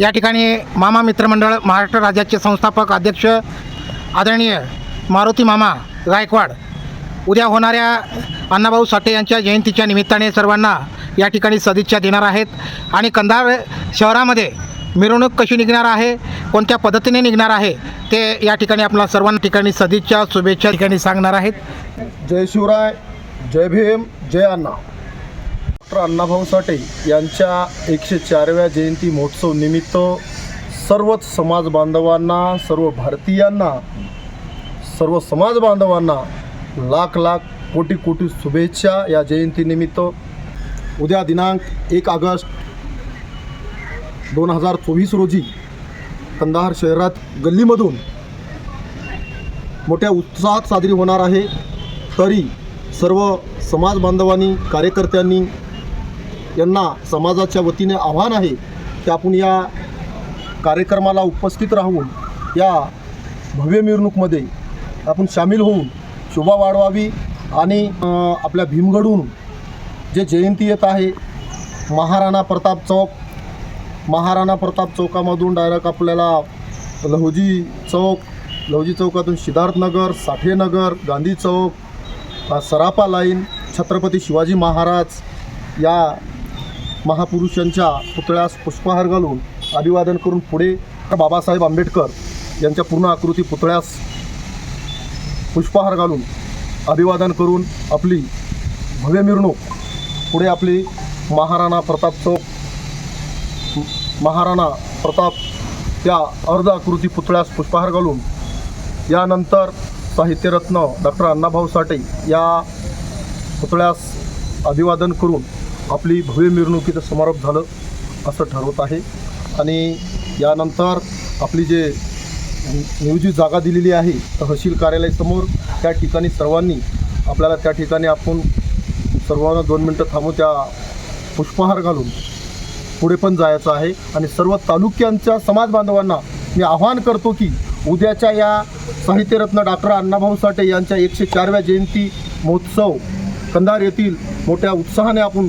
या ठिकाणी मामा मित्रमंडळ महाराष्ट्र राज्याचे संस्थापक अध्यक्ष आदरणीय मारुती मामा गायकवाड उद्या होणाऱ्या अण्णाभाऊ साठे यांच्या जयंतीच्या निमित्ताने सर्वांना या ठिकाणी सदिच्छा देणार आहेत. आणि कंधार शहरामध्ये मिरवणूक कशी निघणार आहे कोणत्या पद्धतीने निघणार आहे ते या ठिकाणी आपल्या सर्वांना ठिकाणी सदिच्छा शुभेच्छा ठिकाणी सांगणार आहेत. जय शिवराय जय भीम जय अण्णा. डॉक्टर अण्णाभाऊ साठे यांच्या एकशे चारव्या जयंती महोत्सव निमित्त सर्वच समाज बांधवांना सर्व भारतीयांना सर्व समाज बांधवांना लाख लाख कोटी कोटी शुभेच्छा या जयंतीनिमित्त उद्या दिनांक एक ऑगस्ट दोन हजार चोवीस रोजी कंदाहार शहरात गल्लीमधून मोठ्या उत्साहात साजरी होणार आहे. तरी सर्व समाज बांधवांनी कार्यकर्त्यांनी यांना समाजाच्या वतीने आव्हान आहे की आपण या कार्यक्रमाला उपस्थित राहून या भव्य मिरवणूकमध्ये आपण सामील होऊन शोभा वाढवावी आणि आपल्या भीमगडून जे जयंती येत आहे महाराणा प्रताप चौक महाराणा प्रताप चौकामधून डायरेक्ट आपल्याला लहुजी चौक लहुजी चौकातून सिद्धार्थनगर साठेनगर गांधी चौक सरापा सराफा लाईन छत्रपती शिवाजी महाराज या महापुरुषांच्या पुतळ्यास पुष्पहार घालून अभिवादन करून पुढे बाबासाहेब आंबेडकर यांच्या पूर्ण आकृती पुतळ्यास पुष्पहार घालून अभिवादन करून आपली भव्य मिरवणूक पुढे आपली महाराणा प्रताप चौक महाराणा प्रताप त्या अर्ध आकृती पुतळ्यास पुष्पहार घालून यानंतर साहित्यरत्न डॉक्टर अण्णाभाऊ साठे या पुतळ्यास अभिवादन करून आपली भव्य मिरवणुकीचा समारोप झालं असं ठरवत आहे. आणि यानंतर आपली जे नियोजित जागा दिलेली आहे तहसील कार्यालयासमोर त्या ठिकाणी सर्वांनी आपल्याला त्या ठिकाणी आपण सर्वांना दोन मिनटं थांबू त्या पुष्पहार घालून पुढे पण जायचं आहे. आणि सर्व तालुक्यांच्या समाज बांधवांना मी आवाहन करतो की उद्याच्या या साहित्यरत्न डॉक्टर अण्णाभाऊ साठे यांच्या एकशे चारव्या जयंती महोत्सव कंधार येथील मोठ्या उत्साहाने आपण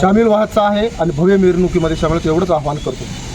सामील व्हायचं आहे आणि भव्य मिरवणुकीमध्ये सामील एवढंच आवाहन करतो.